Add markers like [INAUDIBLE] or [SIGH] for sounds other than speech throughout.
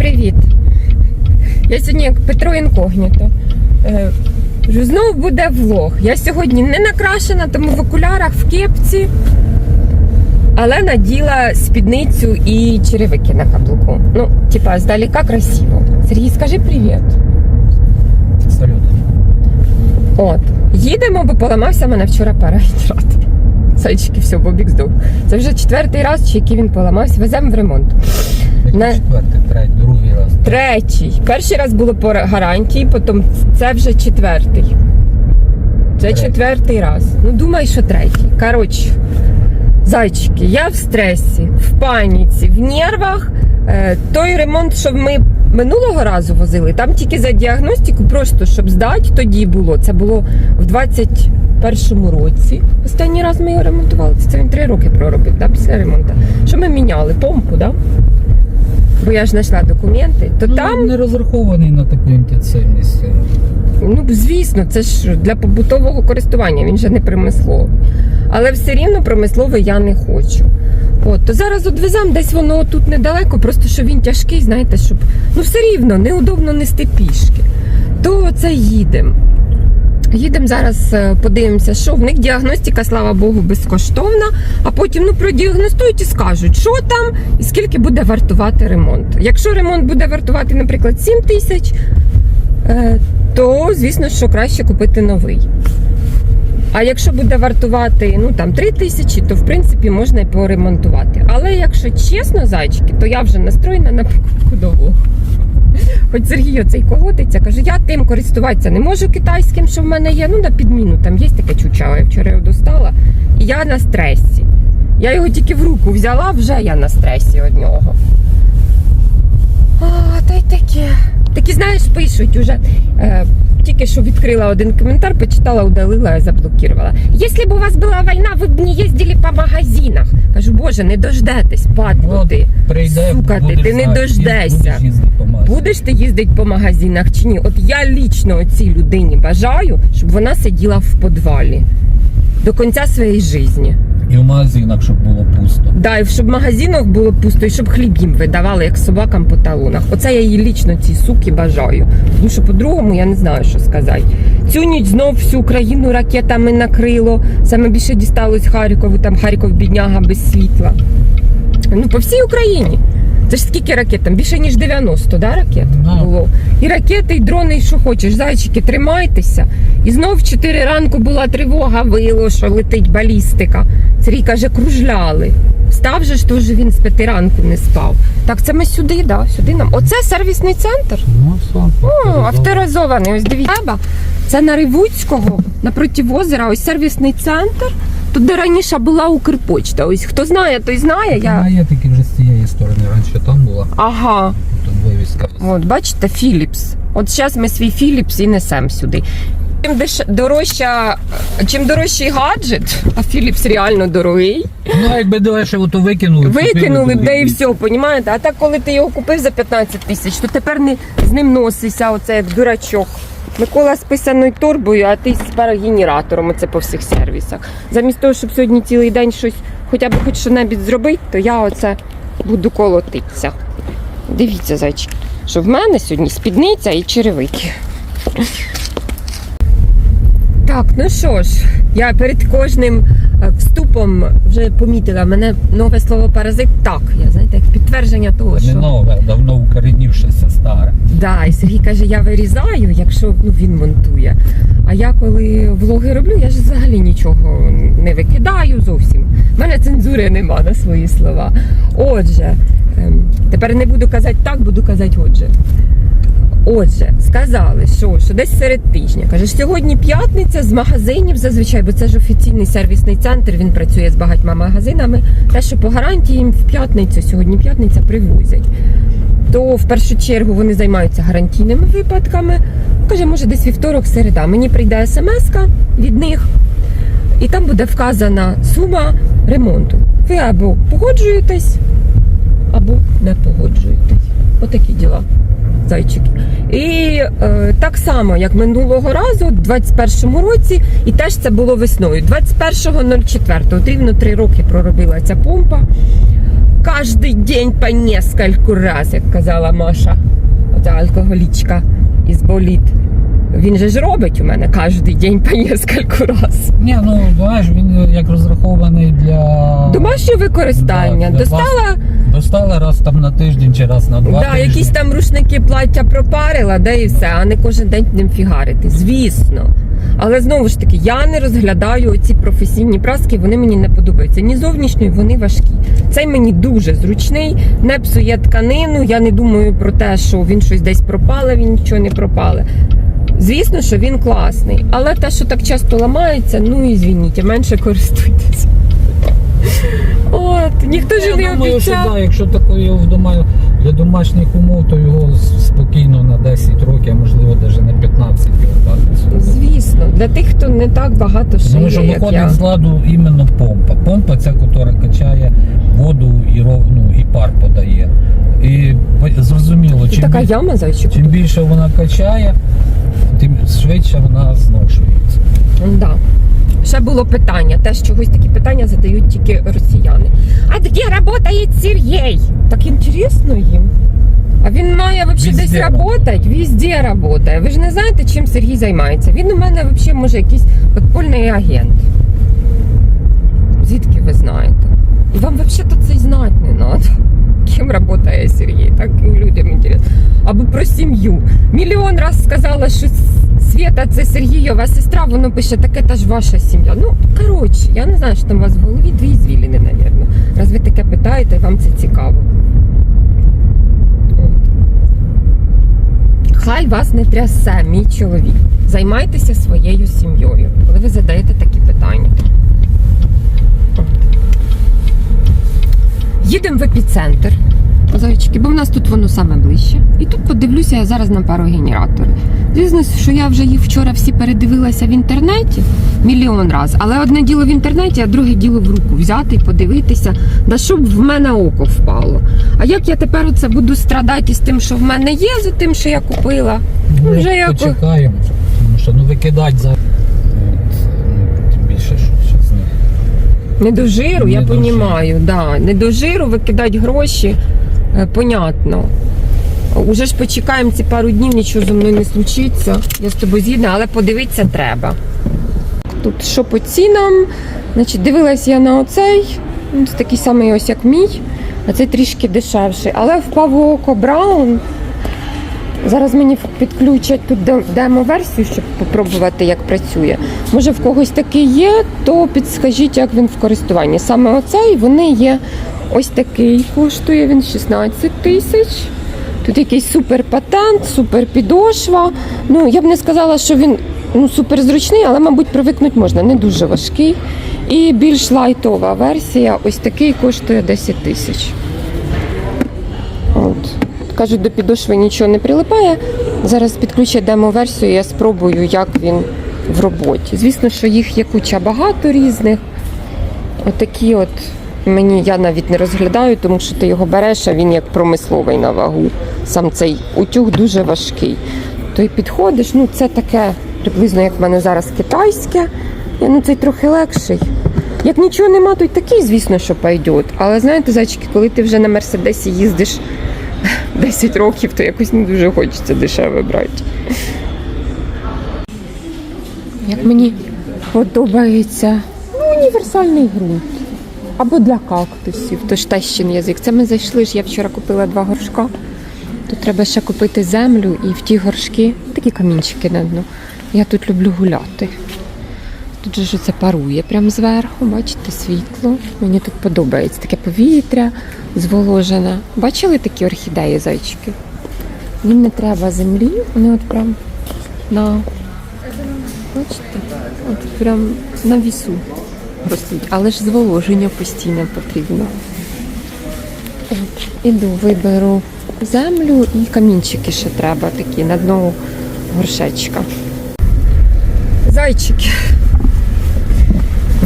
привіт. Я сьогодні як Петро Інкогніто. Е, Знову буде влог. Я сьогодні не накрашена, тому в окулярах, в кепці, але наділа спідницю і черевики на каблуку. Ну, типа, здалека красиво. Сергій, скажи привіт. Салют. От. Їдемо, бо поламався мене вчора парагідрат. Зайчики, все, бобік здох. Це вже четвертий раз, чи який він поламався. Веземо в ремонт. Не- Четвертий, третій, другий раз. Третій. Перший раз було по гарантії, потім це вже четвертий. Це Третій. четвертий раз. Ну, думай, що третій. Коротше, зайчики, я в стресі, в паніці, в нервах. Е, той ремонт, що ми минулого разу возили, там тільки за діагностику, просто щоб здати, тоді було. Це було в 21-му році. Останній раз ми його ремонтували. Це він три роки проробив да, після ремонту. Що ми міняли? Помпу, да? Бо я ж знайшла документи, то Ну, там не розрахований на таку інтенсивність. Ну, звісно, це ж для побутового користування, він же не промисловий. Але все рівно промисловий я не хочу. От, то зараз відвеземо, десь воно тут недалеко, просто що він тяжкий, знаєте, щоб ну все рівно неудобно нести пішки. То це їдемо. Їдемо зараз, е, подивимося, що в них діагностика, слава Богу, безкоштовна. А потім ну продіагностують і скажуть, що там і скільки буде вартувати ремонт. Якщо ремонт буде вартувати, наприклад, 7 тисяч, е, то звісно, що краще купити новий. А якщо буде вартувати ну там 3 тисячі, то в принципі можна і поремонтувати. Але якщо чесно, зайчики, то я вже настроєна на покупку нового. Хоч Сергій оцей колотиться, каже, я тим користуватися не можу китайським, що в мене є. Ну на підміну там є таке чучало, я вчора його достала. І я на стресі. Я його тільки в руку взяла, вже я на стресі від нього. А, та й таке. Такі, знаєш, пишуть уже. Е, тільки що відкрила один коментар, почитала, удалила і заблокувала. Якщо б у вас була війна, ви б не їздили по магазинах. Кажу, боже, не дождетесь, падло ти. Прийде, Сука ти, ти не дождешся. Будеш. Будеш ти їздити по магазинах чи ні? От я лічно цій людині бажаю, щоб вона сиділа в підвалі до кінця своєї житті. І в магазинах, щоб було пусто. Да, і щоб в магазинах було пусто, і щоб хліб їм видавали, як собакам по талонах. Оце я їй лічно цій суки бажаю. Тому що по-другому я не знаю, що сказати. Цю ніч знов всю Україну ракетами накрило. Саме більше дісталось Харкову, там Харків бідняга без світла. Ну, по всій Україні. Це ж скільки ракет? Там більше ніж 90, да, ракет було. І ракети, і дрони, і що хочеш. Зайчики, тримайтеся. І знов в 4 ранку була тривога, вило, що летить балістика. Сергій каже, кружляли. Встав же ж теж він з п'яти ранку не спав. Так, це ми сюди, да, сюди нам. Оце сервісний центр. Ну, сон. О, авторизований. Ось дивіться. Треба. Це на Ривуцького, напроти озера, ось сервісний центр. Тут, де раніше була Укрпочта. Ось хто знає, той знає. Я... Я... я таки вже з цієї сторони. Раніше там була, Ага. тут вивіска. От, бачите, Philips. От зараз ми свій Philips і несемо сюди. Чим деш... дорожча, чим дорожчий гаджет, а Philips реально дорогий, Ну, якби дешево, то викинули. викинули б де і все, понімаєте? А так, коли ти його купив за 15 тисяч, то тепер не з ним носишся, оце як дурачок. Микола з писаною торбою, а ти з парогенератором, оце по всіх сервісах. Замість того, щоб сьогодні цілий день щось, хоча б хоч що-небудь зробити, то я оце буду колотитися. Дивіться, зайчики, що в мене сьогодні спідниця і черевики. Так, ну що ж, я перед кожним е, вступом вже помітила мене нове слово паразит. Так, я знаєте, як підтвердження того, Не що нове, давно укоренівшеся старе. да, і Сергій каже, я вирізаю, якщо ну він монтує. А я коли влоги роблю, я ж взагалі нічого не викидаю зовсім. У мене цензури нема на свої слова. Отже, ем, тепер не буду казати так, буду казати отже. Отже, сказали, що, що десь серед тижня. Каже, сьогодні п'ятниця з магазинів зазвичай, бо це ж офіційний сервісний центр, він працює з багатьма магазинами. Те, що по гарантії їм в п'ятницю, сьогодні п'ятниця привозять. То в першу чергу вони займаються гарантійними випадками. Каже, може, десь вівторок, середа. Мені прийде смс від них, і там буде вказана сума ремонту. Ви або погоджуєтесь, або не погоджуєтесь. Отакі діла. Зайчики. І е, так само, як минулого разу, у 21-му році, і теж це було весною. 21.04, от рівно три роки проробила ця помпа. Кожен день по нескольку раз, як казала Маша, оця алкоголічка із боліт. Він же ж робить у мене кожен день по нескольку раз. Ні, ну знаєш, він як розрахований для Домашнє використання. Да, для Достала достала раз там на тиждень чи раз на два да, тижні. якісь там рушники плаття пропарила, да і все, а не кожен день ним фігарити. Звісно. Але знову ж таки, я не розглядаю ці професійні праски, вони мені не подобаються. Ні зовнішньої, вони важкі. Цей мені дуже зручний, не псує тканину. Я не думаю про те, що він щось десь пропале, він нічого не пропале. Звісно, що він класний, але те, що так часто ламається, ну і звініть, менше користуйтесь. От, ніхто ж Я не думаю, що обіцяв. да, якщо такої вдома для домашніх умов, то його спокійно на 10 років, а можливо навіть на 15 його. Звісно, для тих, хто не так багато Тому шиє, що як виходить я. з ладу іменно помпа. Помпа ця, яка качає воду і ров- ну, і пар подає. І зрозуміло, чим, така яма зайчику. чим більше вона качає, тим швидше вона зношується. Да. Ще було питання. Теж чогось такі питання задають тільки росіяни. А де працює Сергій? Так інтересно їм. А він має взагалі десь працювати, везде працює. Ви ж не знаєте, чим Сергій займається. Він у мене взагалі може якийсь подпольний агент. Звідки ви знаєте? І вам взагалі це й знати не треба. Ким працює Сергій? Так і людям інтересно. Або про сім'ю. Мільйон раз сказала, що Свята це Сергійова сестра, воно пише, таке та ж ваша сім'я. Ну, коротше, я не знаю, що там у вас в голові дві звіліни, навірно. Раз ви таке питаєте, вам це цікаво. Хай вас не трясе, мій чоловік. Займайтеся своєю сім'єю, коли ви задаєте такі питання. Їдемо в епіцентр. Зайчики, бо в нас тут воно саме ближче. І тут подивлюся я зараз на парогенератори. Звісно, що я вже їх вчора всі передивилася в інтернеті мільйон раз. Але одне діло в інтернеті, а друге діло в руку взяти і подивитися, да щоб в мене око впало. А як я тепер оце буду страдати з тим, що в мене є, за тим, що я купила? Ну, вже як- почекаємо. Тому що ну викидати за. От, ну, зараз не. До жиру, я Не до розумію, да. не до жиру викидати гроші, понятно. Уже ж почекаємо ці пару днів, нічого зі мною не случиться. Я з тобою згідна, але подивитися треба. Тут що по цінам? Значить, дивилась я на оцей. Це такий самий ось як мій, а цей трішки дешевший. Але впав око Браун. Зараз мені підключать тут демо-версію, щоб попробувати, як працює. Може, в когось такий є, то підскажіть, як він в користуванні. Саме оцей вони є ось такий, коштує він 16 тисяч. Тут якийсь супер патент, супер підошва. Ну, я б не сказала, що він ну, супер зручний, але, мабуть, привикнути можна. Не дуже важкий. І більш лайтова версія, ось такий коштує 10 тисяч. Кажуть, до підошви нічого не прилипає. Зараз підключать демо-версію, я спробую, як він в роботі. Звісно, що їх є куча багато різних. Отакі от мені я навіть не розглядаю, тому що ти його береш, а він як промисловий на вагу. Сам цей утюг дуже важкий. То й підходиш, ну це таке приблизно як в мене зараз китайське. Я, Ну цей трохи легший. Як нічого нема, то й такий, звісно, що пойде. Але знаєте, зайчики, коли ти вже на мерседесі їздиш 10 років, то якось не дуже хочеться дешеве брати. Як мені подобається ну, універсальний ґрунт. Або для кактусів, то ж тещин язик. Це ми зайшли ж, я вчора купила два горшка. Тут треба ще купити землю і в ті горшки такі камінчики на дно. Я тут люблю гуляти. Тут же це парує прямо зверху, бачите, світло. Мені тут подобається таке повітря зволожене. Бачили такі орхідеї зайчики? Їм не треба землі, вони от прям на бачите, от прям на вісу ростуть, але ж зволоження постійно потрібно. От, іду, виберу землю і камінчики ще треба такі на дно горшечка. Зайчики.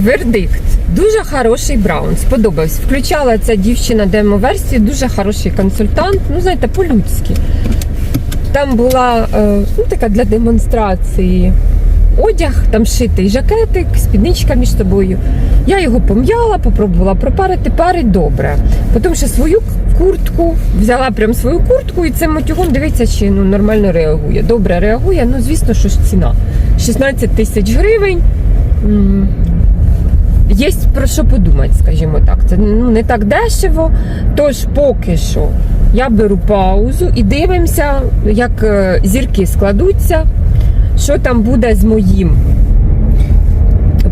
Вердикт. Дуже хороший браун. Сподобався. Включала ця дівчина демо-версію, дуже хороший консультант. Ну, знаєте, по-людськи. Там була е, ну, така для демонстрації одяг, там шитий жакетик, спідничка між собою. Я його пом'яла, попробувала пропарити, парить добре. Потім ще свою куртку, взяла прям свою куртку і цим матюгом дивиться, чи ну, нормально реагує. Добре реагує, ну звісно, що ж ціна. 16 тисяч гривень. Є про що подумати, скажімо так. Це ну, не так дешево. Тож поки що я беру паузу і дивимося, як е, зірки складуться, що там буде з моїм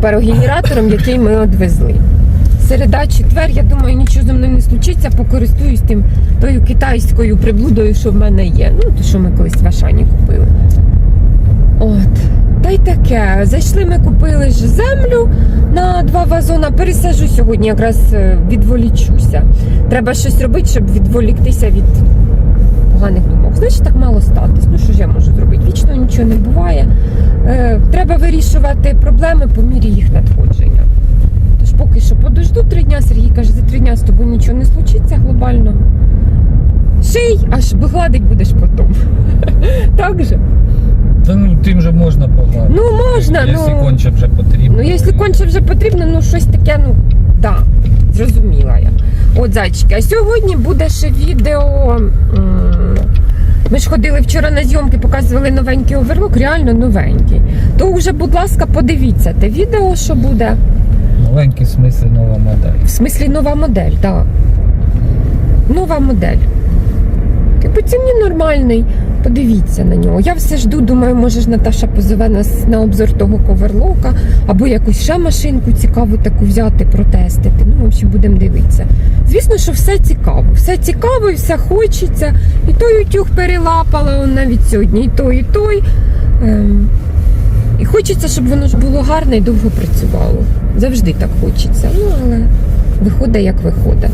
парогенератором, який ми одвезли. Середа, четвер, я думаю, нічого зі мною не случиться, покористуюсь тим тою китайською приблудою, що в мене є. Ну, то що ми колись в Ашані купили. От. Та й таке. Зайшли, ми купили ж землю на два вазона. Пересажу сьогодні, якраз е, відволічуся. Треба щось робити, щоб відволіктися від поганих думок. Значить, так мало статись. Ну що ж я можу зробити? Вічно нічого не буває. Е, треба вирішувати проблеми по мірі їх надходження. Тож поки що подожду три дня. Сергій каже, за три дня з тобою нічого не случиться глобально. Ший, аж гладить будеш потім. [LAUGHS] Так же? Та ну тим же можна погладити. Ну можна, Якщо ну. конче вже потрібно. Ну, якщо конче вже потрібно, ну щось таке, ну да, зрозуміла я. От, зайчики, а сьогодні буде ще відео. Ми ж ходили вчора на зйомки, показували новенький оверлок, реально новенький. То вже, будь ласка, подивіться те відео, що буде. Маленький смисл нова модель. В смислі нова модель, так. Нова модель. Як по нормальний. Подивіться на нього. Я все жду, думаю, може ж Наташа позове нас на обзор того коверлока, або якусь ще машинку цікаву таку взяти, протестити. Ну, в общем, будемо дивитися. Звісно, що все цікаво. Все цікаво і все хочеться. І той утюг перелапала он навіть сьогодні, і той, і той. Ем, і хочеться, щоб воно ж було гарне і довго працювало. Завжди так хочеться. Ну, але виходить, як виходить.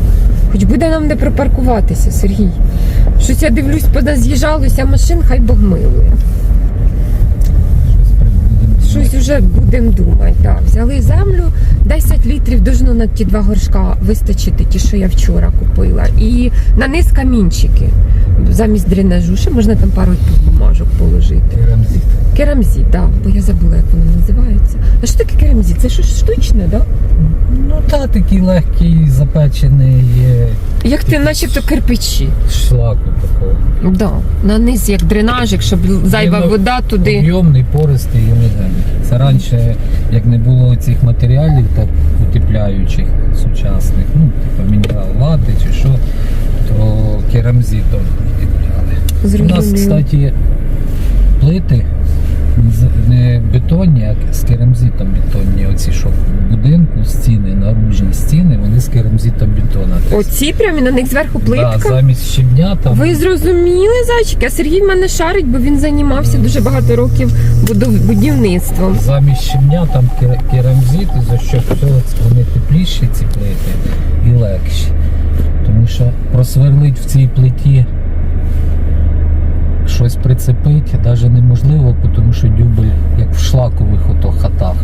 Хоч буде нам де припаркуватися, Сергій. Щось я дивлюсь, з'їжджалося машин, хай Бог милує. Щось. Вже будемо думати. Так. Взяли землю, 10 літрів должно на ті два горшка вистачити, ті, що я вчора купила. І на низ камінчики. Замість дренажу. Ще можна там пару бумажок положити. Ремзит. Керамзит, так, да, бо я забула, як воно називається. А що таке керамзит? Це щось штучне, так? Да? Ну та такий легкий запечений е, Як ти начебто кирпичі. шлаку такого. Да. На низ як дренажик, щоб зайва Він, вода туди. Об'ємний, пористий і легенький. Це раніше, як не було цих матеріалів так утепляючих сучасних, ну, типу мінерал лати чи що, то керамзитом утепляли. У нас, кстати, плити не бетонні, а з керамзитом бетонні. Оці, що в будинку стіни, наружні стіни, з керамзитом бетона. Оці прямі на них зверху Да, замість щебня там. Ви зрозуміли, зайчики? А Сергій в мене шарить, бо він займався дуже багато років будівництвом. Замість щебня там кер- керамзит, і за що все вони тепліші ці плити і легші. Тому що просверлить в цій плиті щось прицепить навіть неможливо, тому що дюбель, як в шлакових ото хатах,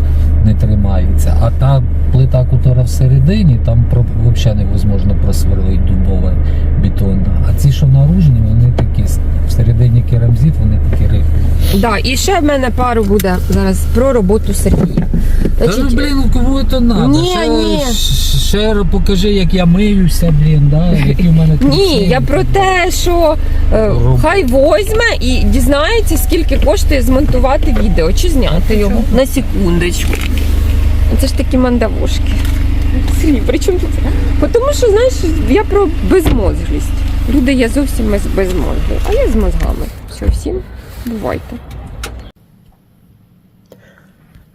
не тримається. А та плита, яка всередині, там взагалі невозможно просверлити дубове бетон. Всередині керамзит, вони такі рихлі. Да, і ще в мене пару буде зараз про роботу Сергія. Та ну, блін, ну кому це надо? Ні, ще, ні. щ- Ще покажи, як я миюся, блін, да? які в мене [LAUGHS] Ні, ключі. я про те, що е, Роб- хай возьме і дізнається, скільки коштує змонтувати відео чи зняти його на секундочку. Це ж такі мандавошки. Сергій, при чому тут? Тому що, знаєш, я про безмозглість. Люди є зовсім без- безмозглі, а я з мозгами. Все, всім бувайте.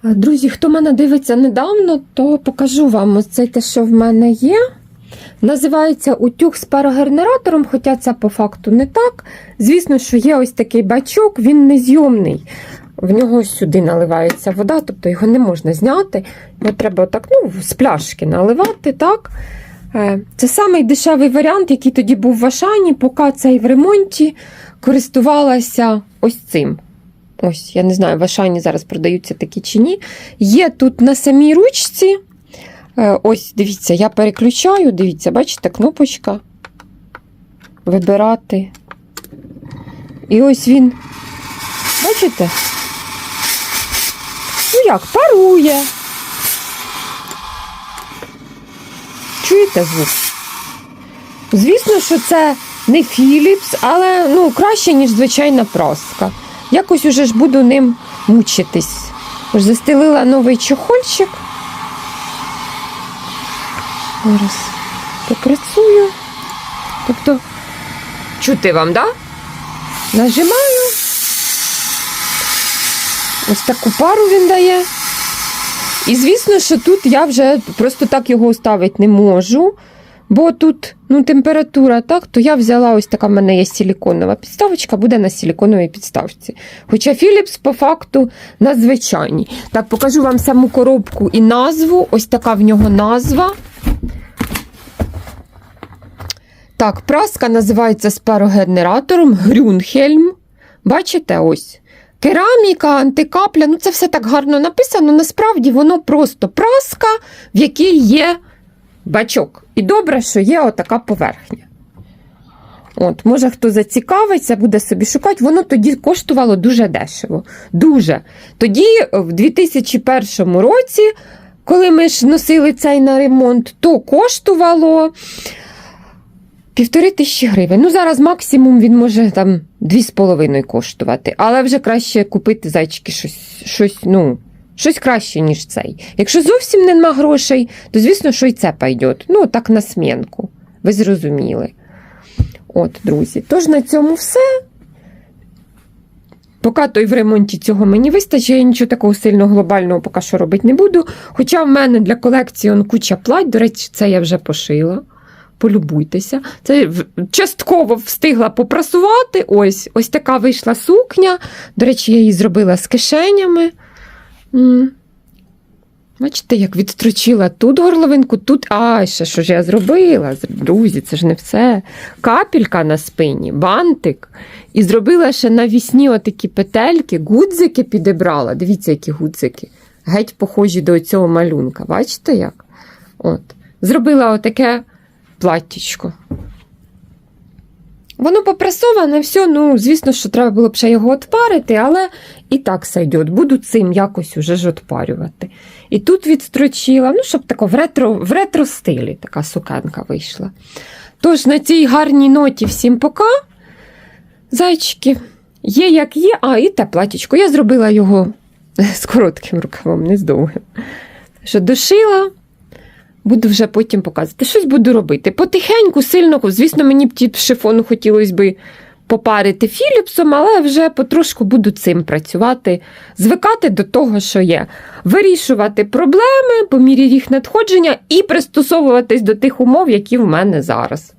Друзі, хто мене дивиться недавно, то покажу вам ось це те, що в мене є. Називається утюг з парогенератором, хоча це по факту не так. Звісно, що є ось такий бачок, він незйомний. В нього сюди наливається вода, тобто його не можна зняти. Його треба так, ну, з пляшки наливати. так. Е, Це самий дешевий варіант, який тоді був в Ашані, поки цей в ремонті користувалася ось цим. Ось, я не знаю, в Ашані зараз продаються такі чи ні. Є тут на самій ручці. Е, Ось, дивіться, я переключаю, дивіться, бачите, кнопочка. Вибирати. І ось він. Бачите? Ну як? Парує. Чуєте звук? Звісно, що це не Philips, але ну, краще, ніж звичайна праска. Якось уже ж буду ним мучитись. Ось застелила новий чохольчик. Зараз попрацюю. Тобто, чути вам, так? Да? Нажимаю. Ось таку пару він дає. І звісно, що тут я вже просто так його ставити не можу. Бо тут ну, температура так, то я взяла ось така в мене є силіконова підставочка, буде на силіконовій підставці. Хоча Philips по факту надзвичайний. Так, покажу вам саму коробку і назву. Ось така в нього назва. Так, праска називається з парогенератором Грюнхельм. Бачите, ось. Кераміка, антикапля, ну це все так гарно написано. Насправді воно просто праска, в якій є бачок. І добре, що є отака поверхня. От, може, хто зацікавиться, буде собі шукати. Воно тоді коштувало дуже дешево. Дуже. Тоді, в 2001 році, коли ми ж носили цей на ремонт, то коштувало півтори тисячі гривень. Ну, зараз максимум він може там дві з половиною коштувати. Але вже краще купити зайчики щось, щось, ну, щось краще, ніж цей. Якщо зовсім нема грошей, то звісно, що і це пойде. Ну, так на смінку. Ви зрозуміли. От, друзі. Тож на цьому все. Поки той в ремонті цього мені вистачить, я нічого такого сильно глобального поки що робити не буду. Хоча в мене для колекції он куча плать, до речі, це я вже пошила. Полюбуйтеся. Це частково встигла попрасувати. Ось ось така вийшла сукня. До речі, я її зробила з кишенями. Бачите, як відстрочила тут горловинку, тут. А, ще що ж я зробила? Друзі, це ж не все. Капелька на спині, бантик. І зробила ще навісні отакі петельки, гудзики підібрала. Дивіться, які гудзики. Геть похожі до цього малюнка. Бачите як? От. Зробила отаке платтячко. Воно попрасоване, все, ну, звісно, що треба було б ще його отпарити, але і так сойдет. Буду цим якось уже ж отпарювати. І тут відстрочила, ну, щоб тако в ретро, в ретро стилі така сукенка вийшла. Тож на цій гарній ноті всім пока. Зайчики, є як є, а і те платічко. Я зробила його [LAUGHS] з коротким рукавом, не з довгим. Що дошила, буду вже потім показувати. Щось буду робити. Потихеньку, сильно, звісно, мені б ті шифону хотілося би попарити Філіпсом, але вже потрошку буду цим працювати, звикати до того, що є. Вирішувати проблеми по мірі їх надходження і пристосовуватись до тих умов, які в мене зараз.